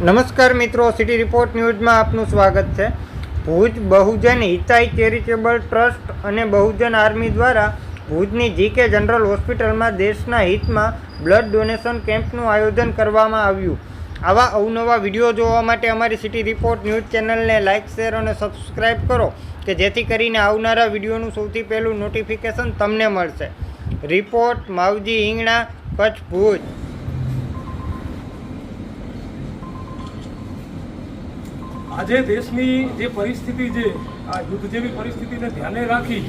નમસ્કાર મિત્રો, city report ન્યૂઝમાં આપનું સ્વાગત છે. ભુજ બહુજન હિતાઈ ચેરિટેબલ ટ્રસ્ટ અને બહુજન આર્મી દ્વારા ભુજની જીકે જનરલ હોસ્પિટલમાં દેશના હિતમાં બ્લડ ડોનેશન કેમ્પનું આયોજન કરવામાં આવ્યું. આવા અવનવા વીડિયો જોવા માટે અમારી સિટી રિપોર્ટ ન્યૂઝ ચેનલને લાઇક શેર અને સબસ્ક્રાઇબ કરો કે જેથી કરીને આવનારા વિડીયોનું સૌથી પહેલું નોટિફિકેશન તમને મળશે. રિપોર્ટ માવજી હિંગણા, કચ્છ ભુજ. આજે દેશની જે પરિસ્થિતિ છે, આ યુદ્ધ જેવી પરિસ્થિતિને ધ્યાને રાખી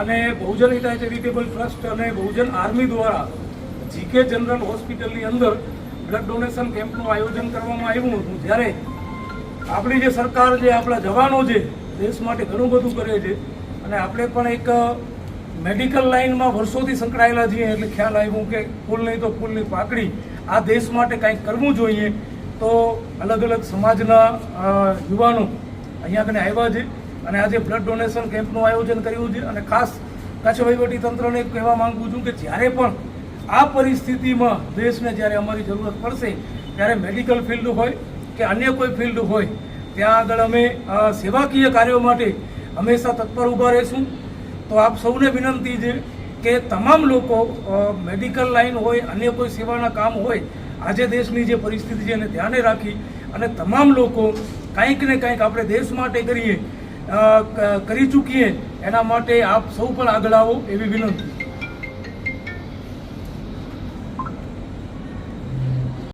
અને બહુજન હિતાય ચેરિટેબલ ટ્રસ્ટ અને બહુજન આર્મી દ્વારા જીકે જનરલ હોસ્પિટલની અંદર બ્લડ ડોનેશન કેમ્પનું આયોજન કરવામાં આવ્યું હતું. જ્યારે આપણી જે સરકાર જે આપણા જવાનો છે, દેશ માટે ઘણું બધું કરે છે અને આપણે પણ એક મેડિકલ લાઇનમાં વર્ષોથી સંકળાયેલા છીએ. એટલે ખ્યાલ આવ્યું કે ફૂલ નહીં તો ફૂલની પાકડી આ દેશ માટે કંઈક કરવું જોઈએ. તો અલગ અલગ સમાજના યુવાનો અહીંયા કને આવ્યા છે અને આજે બ્લડ ડોનેશન કેમ્પનું આયોજન કર્યું છે અને ખાસ કચ્છ તંત્રને કહેવા માંગુ છું કે જ્યારે પણ આ પરિસ્થિતિમાં દેશને જ્યારે અમારી જરૂરત પડશે, ત્યારે મેડિકલ ફિલ્ડ હોય કે અન્ય કોઈ ફિલ્ડ હોય, ત્યાં આગળ અમે સેવાકીય કાર્યો માટે હંમેશા તત્પર ઊભા રહીશું. તો આપ સૌને વિનંતી છે કે તમામ લોકો મેડિકલ લાઈન હોય, અન્ય કોઈ સેવાના કામ હોય આજે દેશની જે પરિસ્થિતિ છે એને ધ્યાને રાખી અને તમામ લોકો કંઈક ને કંઈક આપણે દેશ માટે કરીએ કરી ચૂકીએ, એના માટે આપ સૌ પણ આગળ આવો એવી વિનંતી.